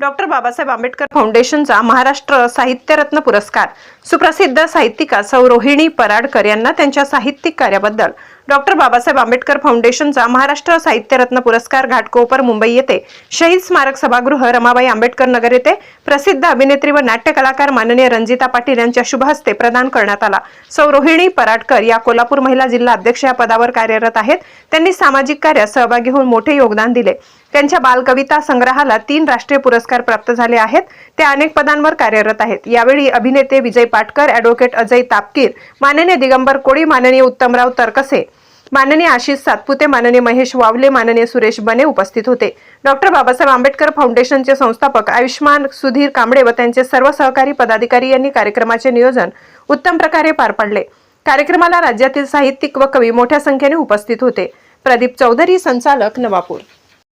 Doctor Babasaheb Ambedkar फाउंडेशनचा महाराष्ट्र साहित्यरत्न पुरस्कार. सुप्रसिद्ध साहित्यिका सौ रोहिणी पराडकर यांना त्यांच्या साहित्यिक कार्याबद्दल डॉक्टर बाबासाहेब आंबेडकर फाउंडेशनचा महाराष्ट्र साहित्यरत्न पुरस्कार घाटकोपर मुंबई येथे. शहीद स्मारक सभागृह रमाबाई आंबेडकर नगर येथे. प्रसिद्ध अभिनेत्री व नाट्य कलाकार माननीय रंजिता पाटील यांच्या शुभ हस्ते प्रदान करण्यात आला. सौ रोहिणी पराडकर या कोल्हापूर महिला जिल्हा अध्यक्ष या पदावर कार्यरत आहेत. त्यांनी सामाजिक कार्यात सहभागी होऊन मोठे योगदान दिले. त्यांच्या बालकविता संग्रहाला तीन राष्ट्रीय पुरस्कार प्राप्त झाले आहेत. ते अनेक पदांवर कार्यरत आहेत. यावेळी अभिनेते विजय पाटकर ॲडव्होकेट अजय तापकीर माननीय दिगंबर कोळी माननीय उत्तमराव तरकसे माननीय आशिष सातपुते माननीय महेश वावले माननीय सुरेश बने उपस्थित होते. डॉक्टर बाबासाहेब आंबेडकर फाउंडेशनचे संस्थापक आयुष्मान सुधीर कांबळे व त्यांचे सर्व सहकारी पदाधिकारी यांनी कार्यक्रमाचे नियोजन उत्तम प्रकारे पार पाडले. कार्यक्रमाला राज्यातील साहित्यिक व कवी मोठ्या संख्येने उपस्थित होते. प्रदीप चौधरी संचालक नवापूर.